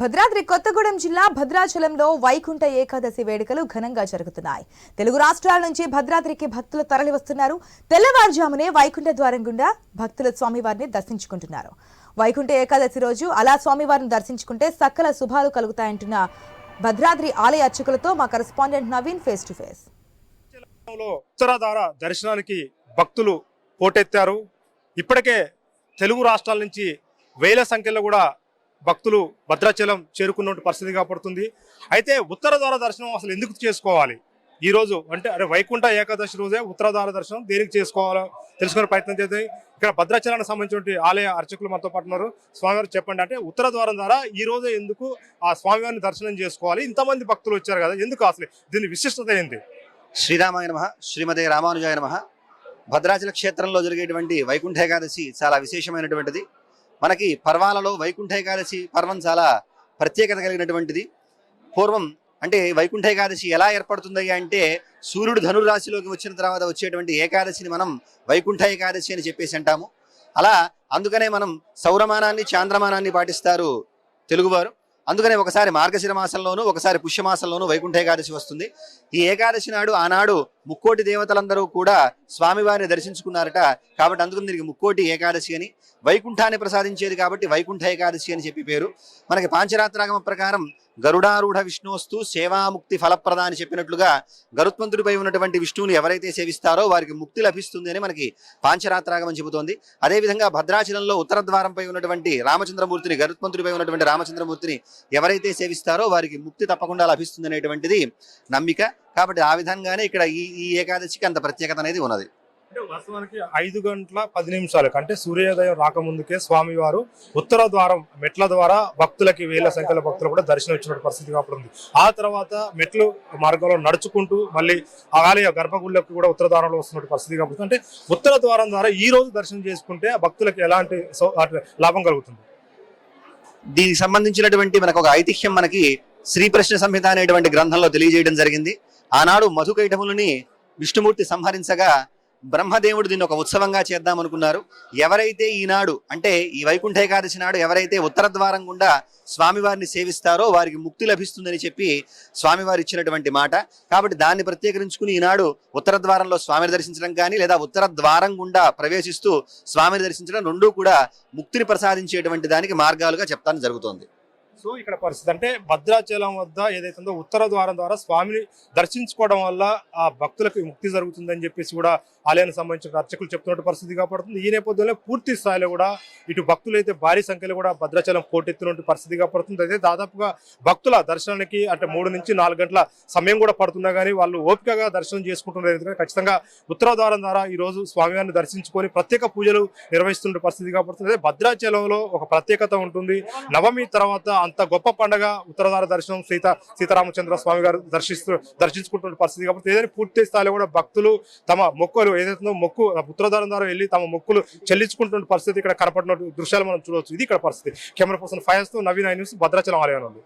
భద్రాద్రి కొత్తగూడెం జిల్లా భద్రాచలంలో వైకుంఠ ఏకాదశి వేడుకలు ఘనంగా జరుగుతున్నాయి. తెలుగు రాష్ట్రాల నుంచి భద్రాద్రికి భక్తులు తరలి వస్తున్నారు తెల్లవారుజామునే వైకుంఠ ద్వారం గుండా భక్తులు స్వామివారిని దర్శించుకుంటున్నారు. వైకుంఠ ఏకాదశి రోజు అలా స్వామివారిని దర్శించుకుంటే సకల శుభాలు కలుగుతాయంటున్న భద్రాద్రి ఆలయ అర్చకులతో మా correspondent Naveen face to face ఉత్తరాధార దర్శనానికి భక్తులు పోటెత్తారు ఇప్పటికే తెలుగు రాష్ట్రాల నుంచి వేల సంఖ్యలో కూడా భక్తులు భద్రాచలం చేరుకున్న పరిస్థితి కాబడుతుంది. అయితే ఉత్తరద్వార దర్శనం అసలు ఎందుకు చేసుకోవాలి? ఈ రోజు అంటే అరే వైకుంఠ ఏకాదశి రోజే ఉత్తరద్వార దర్శనం దేనికి చేసుకోవాలో తెలుసుకునే ప్రయత్నం చేస్తే ఇక్కడ భద్రాచలానికి సంబంధించిన ఆలయ అర్చకులు మనతో పాటు ఉన్నారు. స్వామివారు చెప్పండి అంటే ఉత్తర ద్వారం ద్వారా ఈ రోజు ఎందుకు ఆ స్వామివారిని దర్శనం చేసుకోవాలి? ఇంతమంది భక్తులు వచ్చారు కదా ఎందుకు అసలు దీని విశిష్టత ఏంటి? శ్రీరామాయ నమ శ్రీమతి రామానుజాయ నమ. భద్రాచల క్షేత్రంలో జరిగేటువంటి వైకుంఠ ఏకాదశి చాలా విశేషమైనటువంటిది. మనకి పర్వాలలో వైకుంఠ ఏకాదశి పర్వం చాలా ప్రత్యేకత కలిగినటువంటిది. పూర్వం అంటే వైకుంఠ ఏకాదశి ఎలా ఏర్పడుతుంది అంటే సూర్యుడు ధనుర్రాశిలోకి వచ్చిన తర్వాత వచ్చేటువంటి ఏకాదశిని మనం వైకుంఠ ఏకాదశి అని చెప్పేసి అంటాము. అలా అందుకనే మనం సౌరమానాన్ని చాంద్రమానాన్ని పాటిస్తారు తెలుగువారు. అందుకనే ఒకసారి మార్గశిర మాసంలోనూ ఒకసారి పుష్యమాసంలోనూ వైకుంఠ ఏకాదశి వస్తుంది. ఈ ఏకాదశి నాడు ఆనాడు ముక్కోటి దేవతలందరూ కూడా స్వామివారిని దర్శించుకున్నారట కాబట్టి అందుకని దీనికి ముక్కోటి ఏకాదశి అని. వైకుంఠాన్ని ప్రసాదించేది కాబట్టి వైకుంఠ ఏకాదశి అని చెప్పి పేరు. మనకి పాంచరాత్రాగమ ప్రకారం గరుడారూఢ విష్ణువస్తు సేవాముక్తి ఫలప్రద అని చెప్పినట్లుగా గరుత్మంతుడిపై ఉన్నటువంటి విష్ణువుని ఎవరైతే సేవిస్తారో వారికి ముక్తి లభిస్తుంది అని మనకి పాంచరాత్రాగమం చెబుతోంది. అదేవిధంగా భద్రాచలంలో ఉత్తర ద్వారంపై ఉన్నటువంటి రామచంద్రమూర్తిని గరుత్మంతుడిపై ఉన్నటువంటి రామచంద్రమూర్తిని ఎవరైతే సేవిస్తారో వారికి ముక్తి తప్పకుండా లభిస్తుంది అనేటువంటిది నమ్మిక. కాబట్టి ఆ విధంగానే ఇక్కడ ఈ ఈ ఏకాదశికి అంత ప్రత్యేకత అనేది ఉన్నది. వాస్తవానికి ఐదు గంటల పది నిమిషాలకు అంటే సూర్యోదయం రాకముందుకే స్వామివారు ఉత్తర ద్వారం మెట్ల ద్వారా భక్తులకి వేల సంఖ్యలో భక్తులు కూడా దర్శనం ఇచ్చిన పరిస్థితి కాబట్టి ఆ తర్వాత మెట్లు మార్గంలో నడుచుకుంటూ మళ్ళీ ఆ ఆలయ గర్భగుళ్ళకి కూడా ఉత్తర ద్వారంలో వస్తున్న పరిస్థితి కాబట్టి అంటే ఉత్తర ద్వారం ద్వారా ఈ రోజు దర్శనం చేసుకుంటే భక్తులకి ఎలాంటి లాభం కలుగుతుంది? దీనికి సంబంధించినటువంటి మనకు ఒక ఐతిహ్యం మనకి శ్రీకృష్ణ సంహిత అనేటువంటి గ్రంథంలో తెలియజేయడం జరిగింది. ఆనాడు మధుకైటములని విష్ణుమూర్తి సంహరించగా బ్రహ్మదేవుడు దీన్ని ఒక ఉత్సవంగా చేద్దాం అనుకున్నారు. ఎవరైతే ఈనాడు అంటే ఈ వైకుంఠ ఏకాదశి నాడు ఎవరైతే ఉత్తర ద్వారం గుండా స్వామివారిని సేవిస్తారో వారికి ముక్తి లభిస్తుందని చెప్పి స్వామివారు ఇచ్చినటువంటి మాట. కాబట్టి దాన్ని ప్రత్యేకరించుకుని ఈనాడు ఉత్తర ద్వారంలో స్వామిని దర్శించడం కానీ లేదా ఉత్తర ద్వారం గుండా ప్రవేశిస్తూ స్వామిని దర్శించడం రెండూ కూడా ముక్తిని ప్రసాదించేటువంటి దానికి మార్గాలుగా చెప్తాను జరుగుతోంది. సో ఇక్కడ పరిస్థితి అంటే భద్రాచలం వద్ద ఏదైతుందో ఉత్తర ద్వారం ద్వారా స్వామిని దర్శించుకోవడం వల్ల ఆ భక్తులకు ముక్తి జరుగుతుందని చెప్పేసి కూడా ఆలయానికి సంబంధించిన అర్చకులు చెప్తున్నట్టు పరిస్థితి కాపాడుతుంది ఈ నేపథ్యంలో పూర్తి స్థాయిలో కూడా ఇటు భక్తులు అయితే భారీ సంఖ్యలో కూడా భద్రాచలం పోటెత్తినట్టు పరిస్థితి కాపాడుతుంది అయితే దాదాపుగా భక్తుల దర్శనానికి అంటే మూడు నుంచి నాలుగు గంటల సమయం కూడా పడుతున్నా కానీ వాళ్ళు ఓపికగా దర్శనం చేసుకుంటున్నారు. ఎందుకంటే ఖచ్చితంగా ఉత్తర ద్వారం ద్వారా ఈ రోజు స్వామివారిని దర్శించుకొని ప్రత్యేక పూజలు నిర్వహిస్తున్న పరిస్థితి కాపాడుతుంది అదే భద్రాచలంలో ఒక ప్రత్యేకత ఉంటుంది. నవమి తర్వాత అంత గొప్ప పండగ ఉత్తరధార దర్శనం సీత సీతారామచంద్ర స్వామి గారు దర్శిస్తూ దర్శించుకుంటున్న పరిస్థితి కాబట్టి ఏదైనా పూర్తి స్థాయిలో కూడా భక్తులు తమ మొక్కులు ఏదైతే మొక్కు ఉత్తరధారం ద్వారా వెళ్ళి తమ మొక్కులు చెల్లించుకుంటున్న పరిస్థితి ఇక్కడ కనపడిన దృశ్యాలు మనం చూడవచ్చు. ఇది ఇక్కడ పరిస్థితి. కెమెరా పర్సన్ ఫైర్స్తో నవీన్ ఐ న్యూస్ భద్రాచలం ఆలయం నుండి.